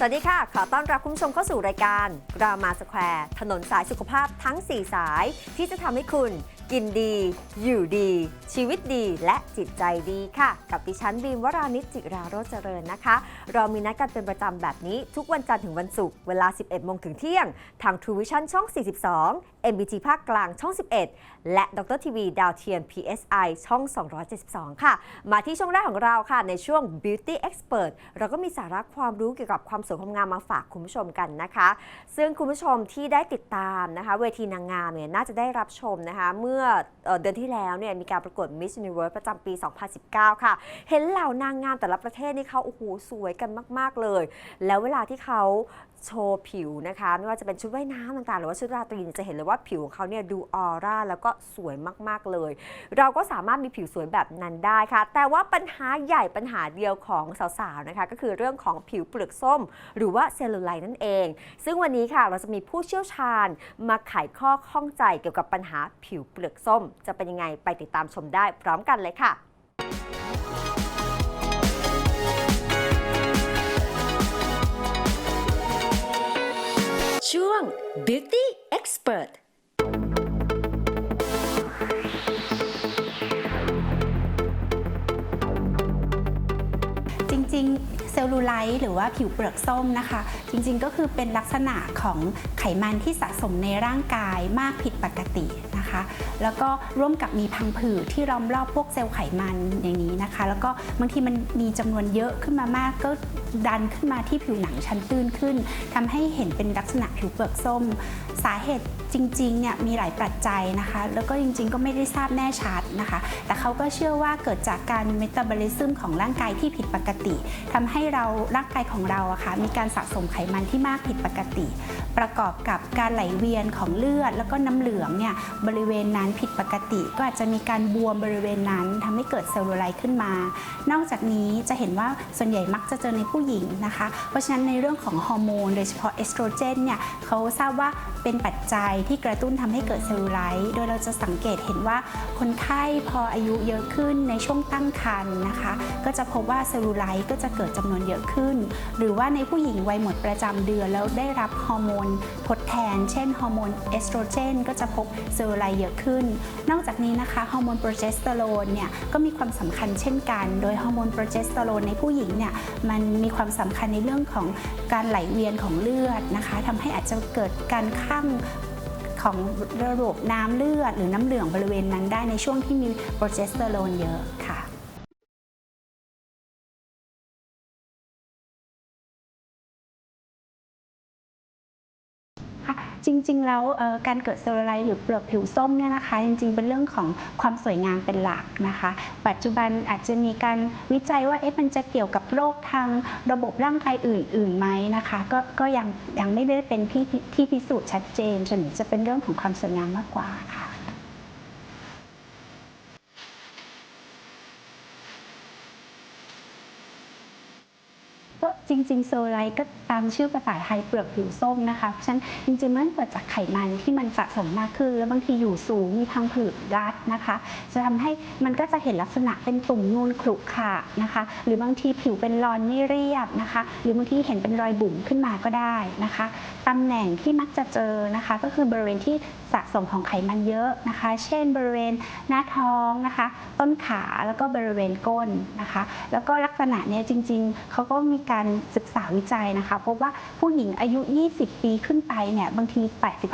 สวัสดีค่ะ ขอต้อนรับคุณผู้ชมเข้าสู่รายการรามาสแควร์ถนนสายสุขภาพทั้ง 4 สาย ที่จะทำให้คุณกินดี อยู่ดี ชีวิตดีและจิตใจดีค่ะ กับดิฉันบีมวรานิจจิราโรจเจริญนะคะ เรามีนัดกันเป็นประจำแบบนี้ทุกวันจันทร์ถึงวันศุกร์เวลา 11 โมงถึงเที่ยง ทาง True Vision ช่อง 42 MBT ภาคกลางช่อง 11 และดรทีวีดาวเทียม PSI ช่อง 272 ค่ะ มาที่ช่วงแรกของเราค่ะ ในช่วง Beauty Expert เราก็มีสาระความรู้เกี่ยวกับความสวยความงามมาฝากคุณผู้ชมกันนะคะ ซึ่งคุณผู้ชมที่ได้ติดตามนะคะ เวทีนางงามเนี่ยน่าจะได้รับชมนะคะ เมื่อเอ่อเดือนที่แล้วเนี่ยมีการประกวด Miss Universe ประจำปี 2019 ค่ะ เห็นเหล่านางงามแต่ละประเทศนี่เขาโอ้โหสวยกันมาก ๆ เลย แล้วเวลาที่เขาโชว์ผิวนะคะ ไม่ว่าจะเป็นชุดว่ายน้ำต่างๆ หรือว่าชุดราตรีจะเห็นเลยว่าผิวของเขาเนี่ยดูออร่าแล้วก็สวยมากๆเลย เราก็สามารถมีผิวสวยแบบนั้นได้ค่ะ แต่ว่าปัญหาใหญ่ปัญหาเดียวของสาวๆนะคะ ก็คือเรื่องของผิวเปลือกส้ม หรือว่าเซลลูไลท์นั่นเอง ซึ่งวันนี้ค่ะเราจะมีผู้เชี่ยวชาญมาไขข้อข้องใจเกี่ยวกับปัญหาผิวเปลือกส้ม จะเป็นยังไงไปติดตามชมได้พร้อมกันเลยค่ะ ช่วง Beauty Expert จริงๆ เซลลูไลท์หรือว่าผิวเปลือกส้มนะคะ จริงๆก็คือเป็นลักษณะของไขมันที่สะสมในร่างกายมากผิดปกตินะคะ แล้วก็ร่วมกับมีพังผืดที่ล้อมรอบพวกเซลล์ไขมันอย่างนี้นะคะ แล้วก็บางทีมันมีจำนวนเยอะขึ้นมามากก็ดันขึ้นมาที่ผิวหนังชั้นตื้นขึ้นทำให้เห็นเป็นลักษณะผิวเปลือกส้ม สาเหตุจริงๆเนี่ยมีหลายปัจจัยนะคะ แล้วก็จริง ๆ ก็ไม่ได้ทราบแน่ชัดนะคะ แต่เขาก็เชื่อว่าเกิดจากการเมตาบอลิซึมของร่างกายที่ผิดปกติทำให้เราร่างกายของเราอะค่ะมีการสะสมไขมันที่มากผิดปกติ ประกอบกับการไหลเวียนของเลือด แล้วก็น้ำเหลืองเนี่ยบริเวณนั้นผิดปกติ ก็อาจจะมีการบวมบริเวณนั้นทำให้เกิดเซลลูไลท์ขึ้นมา นอกจากนี้จะเห็นว่าส่วนใหญ่มักจะเจอในผู้หญิงนะคะ เพราะฉะนั้นในเรื่องของฮอร์โมนโดยเฉพาะเอสโตรเจนเนี่ยเขาทราบว่าเป็นปัจจัยที่กระตุ้นทำให้เกิดเซลลูไลท์โดยเราจะสังเกตเห็นว่าคนไข้พออายุเยอะขึ้นในช่วงตั้งครรภ์นะคะ ก็จะพบว่าเซลลูไลท์ก็จะเกิดจำนวนเยอะขึ้น หรือว่าในผู้หญิงวัยหมดประจำเดือนแล้วได้รับฮอร์โมนทดแทน เช่นฮอร์โมนเอสโตรเจนก็จะพบเซลลูไลท์เยอะขึ้น นอกจากนี้นะคะฮอร์โมนโปรเจสเตอโรนเนี่ยก็มีความสำคัญเช่นกัน โดยฮอร์โมนโปรเจสเตอโรนในผู้หญิงเนี่ยมันมีความสำคัญในเรื่องของการไหลเวียนของเลือดนะคะทำให้อาจจะเกิดการข้างของระบบน้ำเลือดหรือน้ำเหลืองบริเวณนั้นได้ในช่วงที่มีโปรเจสเตอโรนเยอะค่ะ จริง ๆ แล้วการเกิดเซลลูไลท์หรือเปลือกผิวส้มเนี่ยนะคะ จริง ๆ เป็นเรื่องของความสวยงามเป็นหลักนะคะ ปัจจุบันอาจจะมีการวิจัยว่าเอ๊ะมันจะเกี่ยวกับโรคทางระบบร่างกายอื่นๆไหมนะคะ ก็ก็ยังยังไม่ได้เป็นที่ที่พิสูจน์ชัดเจนส่วนใหญ่จะเป็นเรื่องของความสวยงามมากกว่าค่ะ ก็ จริงๆโซไลท์ก็ตามชื่อภาษาไทยเปลือกผิวส้มนะคะเพราะฉะนั้นจริงๆมันเกิดจากไขมันที่มันสะสมมากขึ้น แล้วบางทีอยู่สูงมีพังผืดรัดนะคะ จะทำให้มันก็จะเห็นลักษณะเป็นตุ่มนูนขรุขระนะคะ หรือบางทีผิวเป็นรอนไม่เรียบนะคะ หรือบางทีเห็นเป็นรอยบุ๋มขึ้นมาก็ได้นะคะ ตำแหน่งที่มักจะเจอนะคะ ก็คือบริเวณที่สะสมของไขมันเยอะนะคะ เช่น บริเวณหน้าท้องนะคะ ต้นขาแล้วก็บริเวณก้นนะคะ แล้วก็ลักษณะเนี้ยจริง ๆ เขาก็มีการศึกษาวิจัยนะคะพบว่าผู้หญิงอายุ 20 ปีขึ้นไปเนี่ยบางที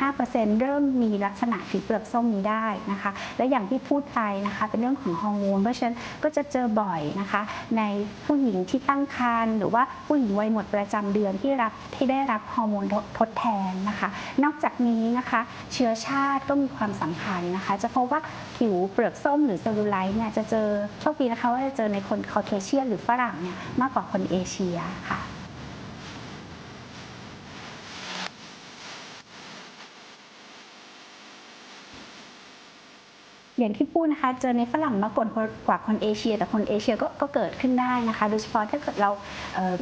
85%เริ่มมีลักษณะผิวเปลือกส้มนี้ได้นะคะ และอย่างที่พูดไปนะคะ เป็นเรื่องของฮอร์โมนเพราะฉะนั้นก็จะเจอบ่อยนะคะ ในผู้หญิงที่ตั้งครรภ์หรือว่าผู้หญิงวัยหมดประจำเดือนที่รับที่ได้รับฮอร์โมนทดแทนนะคะ นอกจากนี้นะคะ เชื้อชาติก็มีความสำคัญนะคะ จะพบว่าผิวเปลือกส้มหรือเซลลูไลท์เนี่ยจะเจอโชคดีนะคะว่าจะเจอในคนคอเคเชียนหรือฝรั่งเนี่ยมากกว่าคนเอเชียค่ะ อย่างที่พูดนะคะ เจอในฝรั่งมากกว่ากว่าคนเอเชีย แต่คนเอเชียก็ก็เกิดขึ้นได้นะคะ โดยเฉพาะถ้าเกิดเรา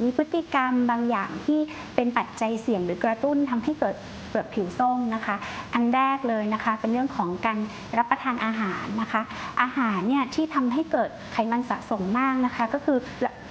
มีพฤติกรรมบางอย่างที่เป็นปัจจัยเสี่ยงหรือกระตุ้นทำให้เกิดเปลือกผิวส้มนะคะ อันแรกเลยนะคะ เป็นเรื่องของการรับประทานอาหารนะคะ อาหารเนี่ยที่ทำให้เกิดไขมันสะสมมากนะคะ ก็คือ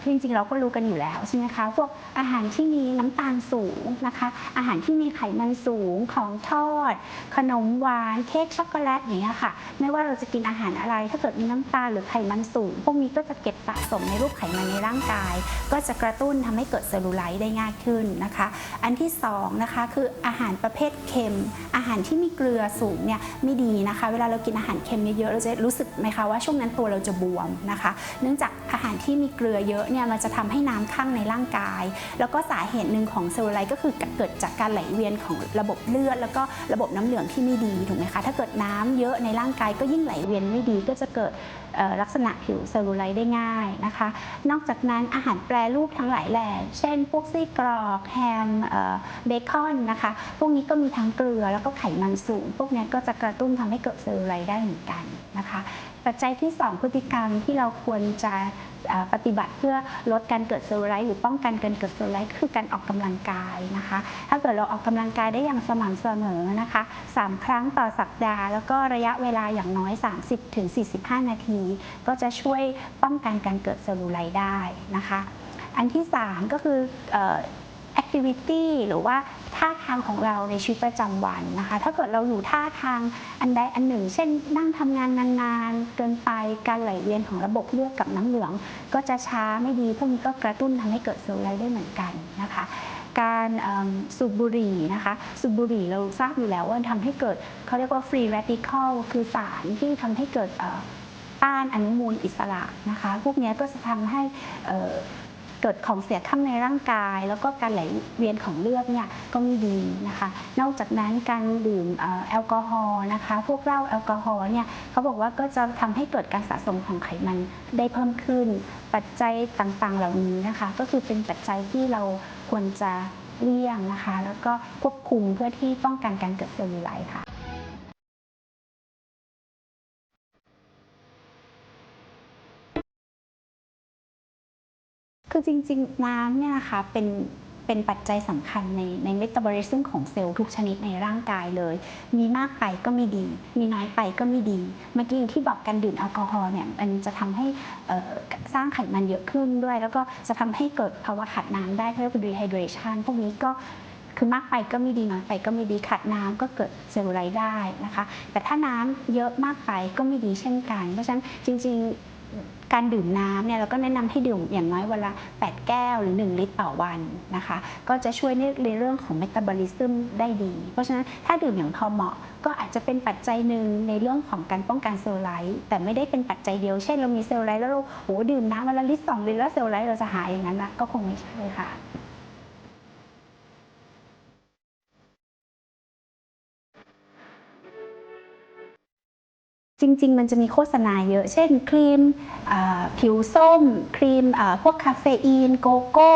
จริงๆเราก็รู้กันอยู่แล้วใช่ไหมคะ พวกอาหารที่มีน้ำตาลสูงนะคะ อาหารที่มีไขมันสูงของทอด ขนมหวานเค้กช็อกโกแลตอย่างเงี้ยค่ะ ไม่ว่าเราจะกินอาหารอะไร ถ้าเกิดมีน้ำตาลหรือไขมันสูง พวกนี้ก็จะเก็บสะสมในรูปไขมันในร่างกาย ก็จะกระตุ้นทำให้เกิดเซลลูไลท์ได้ง่ายขึ้นนะคะ อันที่สองนะคะคืออาหารประเภทเค็ม อาหารที่มีเกลือสูงเนี่ยไม่ดีนะคะ เวลาเรากินอาหารเค็มเยอะๆเราจะรู้สึกไหมคะว่าช่วงนั้นตัวเราจะบวมนะคะ เนื่องจากอาหารที่มีเกลือเยอะเนี่ยมันจะทำให้น้ำข้างในร่างกาย แล้วก็สาเหตุหนึ่งของเซลลูไลท์ก็คือเกิดจากการไหลเวียนของระบบเลือด แล้วก็ระบบน้ำเหลืองที่ไม่ดีถูกไหมคะถ้าเกิดน้ำเยอะในร่างกายก็ยิ่งไหลเวียนไม่ดีก็จะเกิดลักษณะผิวเซลลูไลท์ได้ง่ายนะคะ นอกจากนั้นอาหารแปรรูปทั้งหลายแหล่เช่น พวกไส้กรอกแฮมเบคอนนะคะ พวกนี้ก็มีทั้งเกลือแล้วก็ไขมันสูง พวกนี้ก็จะกระตุ้นทำให้เกิดเซลลูไลท์ได้เหมือนกันนะคะ ปัจจัยที่ 2 พฤติกรรมที่เราควรจะปฏิบัติเพื่อลดการเกิดเซลลูไลท์หรือป้องกันการเกิดเซลลูไลท์คือการออกกำลังกายนะคะ ถ้าเกิดเราออกกำลังกายได้อย่างสม่ำเสมอนะคะ 3 ครั้งต่อสัปดาห์ แล้วก็ระยะเวลาอย่างน้อย 30-45 นาที ก็จะช่วยป้องกันการเกิดเซลลูไลท์ได้นะคะ อันที่ 3 ก็คืออ activity หรือว่าท่าทางของเราในชีวิตประจำวันนะคะ ถ้าเกิดเราอยู่ท่าทางอันใดอันหนึ่ง เช่น นั่งทำงานนานๆ เกินไปการไหลเวียนของระบบเลือดกับน้ำเหลือง ก็จะช้าไม่ดีพวกนี้ก็กระตุ้นทำให้เกิดเซลล์ไลได้เหมือนกันนะคะ การสูบบุหรี่นะคะ สูบบุหรี่เราทราบอยู่แล้วว่าทำให้เกิดเขาเรียกว่า free radical คือสารที่ทำให้เกิดต้านอนุมูลอิสระนะคะ พวกนี้ก็จะทำให้ เกิดของเสียข้างในร่างกาย แล้วก็การไหลเวียนของเลือดเนี่ยก็ไม่ดีนะคะ นอกจากนั้นการดื่มอแอลกอฮอล์นะคะ พวกเหล้าแอลกอฮอล์เนี่ยเขาบอกว่าก็จะทำให้เกิดการสะสมของไขมันได้เพิ่มขึ้น ปัจจัยต่างๆเหล่านี้นะคะ ก็คือเป็นปัจจัยที่เราควรจะเลี่ยงนะคะ แล้วก็ควบคุมเพื่อที่ป้องกันการเกิดเซลลูไลท์ค่ะ คือจริงๆ น้ำเนี่ยนะคะเป็นเป็นปัจจัยสำคัญในในเมตาบอลิซึมของเซลล์ทุกชนิดในร่างกายเลย มีมากไปก็ไม่ดี มีน้อยไปก็ไม่ดี เมื่อกี้ที่บอกการดื่มแอลกอฮอล์เนี่ยมันจะทำให้สร้างไขมันเยอะขึ้นด้วย แล้วก็จะทำให้เกิดภาวะขาดน้ำได้เรียกว่า dehydration พวกนี้ก็คือมากไปก็ไม่ดีน้อยไปก็ไม่ดีขาดน้ำก็เกิดเซลลูไลได้นะคะ แต่ถ้าน้ำเยอะมากไปก็ไม่ดีเช่นกัน เพราะฉะนั้นจริงๆ การดื่มน้ำเนี่ยเราก็แนะนำให้ดื่มอย่างน้อยวันละ 8 แก้วหรือ 1 ลิตรต่อวันนะคะ ก็จะช่วยในในเรื่องของเมตาบอลิซึมได้ดี เพราะฉะนั้นถ้าดื่มอย่างพอเหมาะก็อาจจะเป็นปัจจัยหนึ่งในเรื่องของการป้องกันเซลล์ไลท์แต่ไม่ได้เป็นปัจจัยเดียว เช่นเรามีเซลล์ไลท์แล้วเราโหดื่มน้ำวันละลิตรสองลิตรแล้วเซลล์ไลท์เราจะหายอย่างนั้นนะก็คงไม่ใช่ค่ะ ริง ๆ มันจะมีโฆษณาเยอะ เช่น ครีมผิวส้ม ครีมพวกคาเฟอีนโกโก้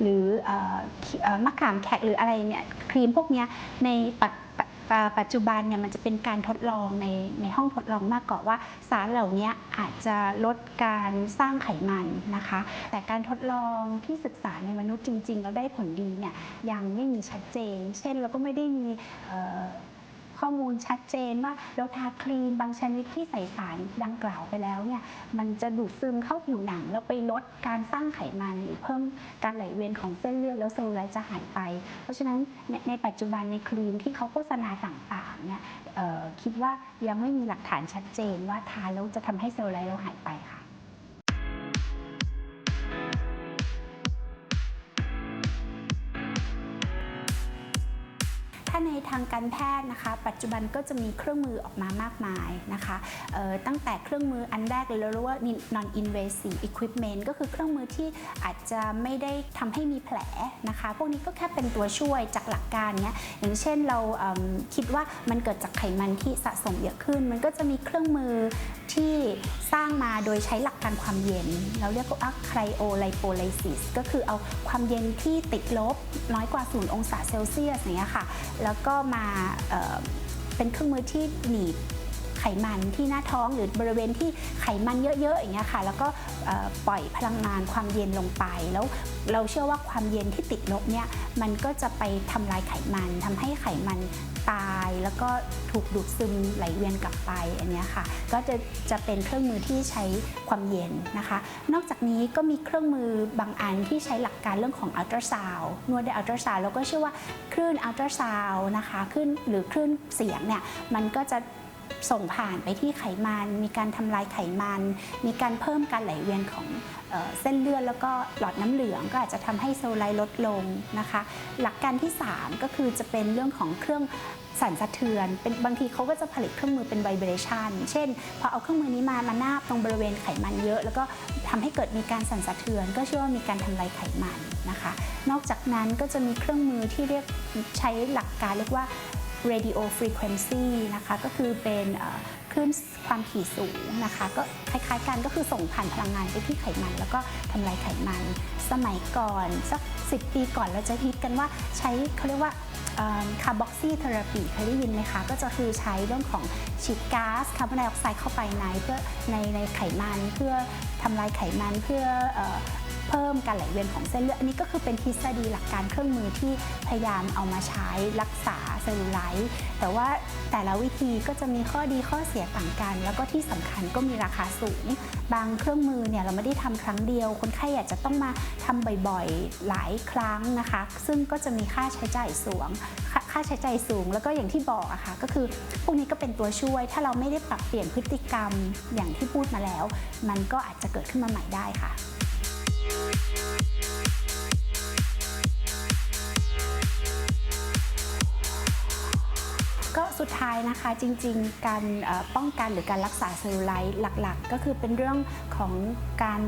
หรืออมะขามแขกหรืออะไรเนี่ยครีมพวกเนี้ยในปัจปัจปัจปัจจุบันเนี่ยมันจะเป็นการทดลองในในห้องทดลองมากกว่าว่า สารเหล่านี้อาจจะลดการสร้างไขมันนะคะ แต่การทดลองที่ศึกษาในมนุษย์จริง ๆ แล้วได้ผลดีเนี่ยยังไม่มีชัดเจน เช่นเราก็ไม่ได้มี ข้อมูลชัดเจนว่าเราทาครีมบางชนิดที่ใส่สารดังกล่าวไปแล้วเนี่ยมันจะดูดซึมเข้าผิวหนัง แล้วไปลดการสร้างไขมันหรือเพิ่มการไหลเวียนของเส้นเลือดแล้วเซลลูไลท์จะหายไป เพราะฉะนั้นในในปัจจุบันในครีมที่เขาโฆษณาต่างๆเนี่ยคิดว่ายังไม่มีหลักฐานชัดเจนว่าทาแล้วจะทำให้เซลลูไลท์เราหายไปค่ะ ทางการแพทย์นะคะ ปัจจุบันก็จะมีเครื่องมือออกมามากมายนะคะตั้งแต่เครื่องมืออันแรกเลยเราเรียกว่า non invasive equipment ก็คือเครื่องมือที่อาจจะไม่ได้ทำให้มีแผลนะคะ พวกนี้ก็แค่เป็นตัวช่วยจากหลักการเนี้ยอย่างเช่นเราเคิดว่ามันเกิดจากไขมันที่สะสมเยอะขึ้น มันก็จะมีเครื่องมือที่สร้างมาโดยใช้หลักการความเย็น เราเรียกว่า cryolypolysis ก็คือเอาความเย็นที่ติดลบน้อยกว่า 0 องศาเซลเซียสเงี้ยค่ะ แล้วก็มาเเป็นเครื่องมือที่หนีบ ไขมันที่หน้าท้องหรือบริเวณที่ไขมันเยอะๆอย่างเงี้ยค่ะ แล้วก็ปล่อยพลังงานความเย็นลงไป แล้วเราเชื่อว่าความเย็นที่ติดลบเนี่ยมันก็จะไปทำลายไขมันทำให้ไขมันตาย แล้วก็ถูกดูดซึมไหลเวียนกลับไปอันเนี้ยค่ะ ก็จะจะเป็นเครื่องมือที่ใช้ความเย็นนะคะ นอกจากนี้ก็มีเครื่องมือบางอันที่ใช้หลักการเรื่องของอัลตราซาวนวดด้วยอัลตราซาวแล้วก็เชื่อว่าคลื่นอัลตราซาวนะคะคลื่นหรือคลื่นเสียงเนี่ยมันก็จะ ส่งผ่านไปที่ไขมัน มีการทำลายไขมัน มีการเพิ่มการไหลเวียนของเออเส้นเลือดแล้วก็หลอดน้ำเหลืองก็อาจจะทำให้เซลล์ไลลดลงนะคะ หลักการที่ 3 ก็คือจะเป็นเรื่องของเครื่องสั่นสะเทือน เป็นบางทีเขาก็จะผลิตเครื่องมือเป็นไวเบรชันเช่น พอเอาเครื่องมือนี้มามานาบตรงบริเวณไขมันเยอะ แล้วก็ทำให้เกิดมีการสั่นสะเทือน ก็เชื่อว่ามีการทำลายไขมันนะคะ นอกจากนั้นก็จะมีเครื่องมือที่เรียกใช้หลักการเรียกว่า radio frequency นะคะ ก็คือเป็นคลื่น ความถี่สูงนะคะ ก็คล้ายๆกันก็คือส่งผ่านพลังงานไปที่ไขมัน แล้วก็ทำลายไขมัน สมัยก่อนสัก 10 ปีก่อนเราจะฮิตกันว่าใช้เขาเรียกว่าคาร์บอกซีเทอราปีเคยได้ยินไหมคะ ก็จะคือใช้เรื่องของฉีดก๊าซคาร์บอนไดออกไซด์เข้าไปในเพื่อในในไขมันเพื่อทำลายไขมันเพื่อเออเพิ่มการไหลเวียนของเส้นเลือดอันนี้ก็คือเป็นทฤษฎีหลักการเครื่องมือที่พยายามเอามาใช้รักษาเซลลูไลท์แต่ว่าแต่ละวิธีก็จะมีข้อดีข้อเสียต่างกันแล้วก็ที่สำคัญก็มีราคาสูง บางเครื่องมือเนี่ยเราไม่ได้ทำครั้งเดียว คนไข้อาจจะต้องมาทำบ่อยๆหลายครั้งนะคะ ซึ่งก็จะมีค่าใช้จ่ายสูงค่าค่าใช้จ่ายสูง แล้วก็อย่างที่บอกอะค่ะก็คือพวกนี้ก็เป็นตัวช่วย ถ้าเราไม่ได้ปรับเปลี่ยนพฤติกรรมอย่างที่พูดมาแล้ว มันก็อาจจะเกิดขึ้นมาใหม่ได้ค่ะ ก็สุดท้ายนะคะจริงๆ การป้องกันหรือการรักษาเซลลูไลท์หลักๆ ก็คือเป็นเรื่องของการ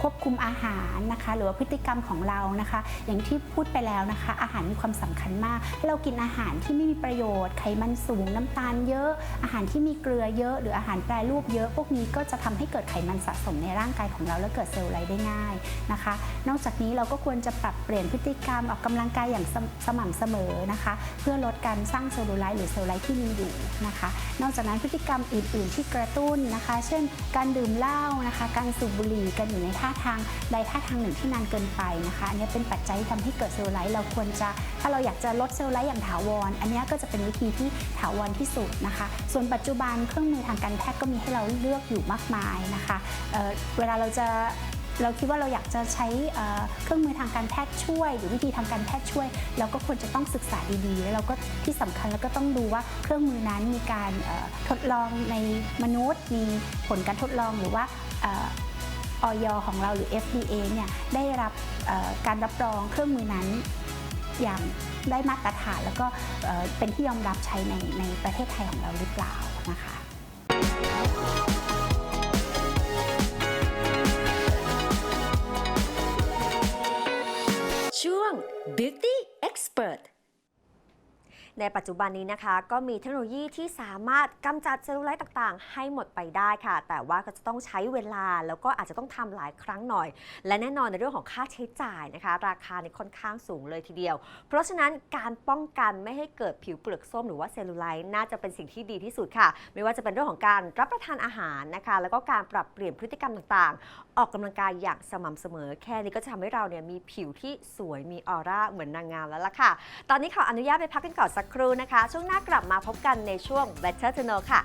ควบคุมอาหารนะคะ หรือว่าพฤติกรรมของเรานะคะ อย่างที่พูดไปแล้วนะคะ อาหารมีความสำคัญมาก เรากินอาหารที่ไม่มีประโยชน์ไขมันสูงน้ำตาลเยอะ อาหารที่มีเกลือเยอะ หรืออาหารแปรรูปเยอะ พวกนี้ก็จะทำให้เกิดไขมันสะสมในร่างกายของเราและเกิดเซลลูไลท์ได้ง่ายนะคะ นอกจากนี้เราก็ควรจะปรับเปลี่ยนพฤติกรรมออกกำลังกายอย่างสมสม่ำเสมอนะคะ เพื่อลดการสร้างเซลลูไลท์หรือเซลไลท์ที่มีอยู่นะคะ นอกจากนั้นพฤติกรรมอื่น ๆ ที่กระตุ้นนะคะ เช่น การดื่มเหล้านะคะ การสูบบุหรี่การอยู่ในท่าทางใดท่าทางหนึ่งที่นานเกินไปนะคะอันนี้เป็นปัจจัยที่ทำให้เกิดเซลลูไลท์เราควรจะ ถ้าเราอยากจะลดเซลลูไลท์อย่างถาวร อันนี้ก็จะเป็นวิธีที่ถาวรที่สุดนะคะ ส่วนปัจจุบันเครื่องมือทางการแพทย์ก็มีให้เราเลือกอยู่มากมายนะคะเเวลาเราจะ เราคิดว่าเราอยากจะใช้เครื่องมือทางการแพทย์ช่วย หรือวิธีทางการแพทย์ช่วย เราก็ควรจะต้องศึกษาดีๆ แล้วเราก็ที่สำคัญแล้วก็ต้องดูว่าเครื่องมือนั้นมีการทดลองในมนุษย์ มีผลการทดลองหรือว่าออยของเราหรือ FDA เนี่ยได้รับการรับรองเครื่องมือนั้นอย่างได้มาตรฐานแล้วก็เอ่อเป็นที่ยอมรับใช้ในในประเทศไทยของเราหรือเปล่านะคะ Beauty Expert ในปัจจุบันนี้นะคะ ก็มีเทคโนโลยีที่สามารถกำจัดเซลลูไลท์ต่างๆ ให้หมดไปได้ค่ะ แต่ว่าก็จะต้องใช้เวลาแล้วก็อาจจะต้องทำหลายครั้งหน่อย และแน่นอนในเรื่องของค่าใช้จ่ายนะคะ ราคาในค่อนข้างสูงเลยทีเดียว เพราะฉะนั้นการป้องกันไม่ให้เกิดผิวเปลือกส้มหรือว่าเซลลูไลท์น่าจะเป็นสิ่งที่ดีที่สุดค่ะ ไม่ว่าจะเป็นเรื่องของการรับประทานอาหารนะคะ แล้วก็การปรับเปลี่ยนพฤติกรรมต่างๆ ออกกำลังกายอย่างสม่ำเสมอ แค่นี้ก็จะทำให้เราเนี่ยมีผิวที่สวยมีออร่าเหมือนนางงามแล้วล่ะค่ะ ตอนนี้ขออนุญาตไปพักกันก่อนสักครู่นะคะ ช่วงหน้ากลับมาพบกันในช่วง Better to Know ค่ะ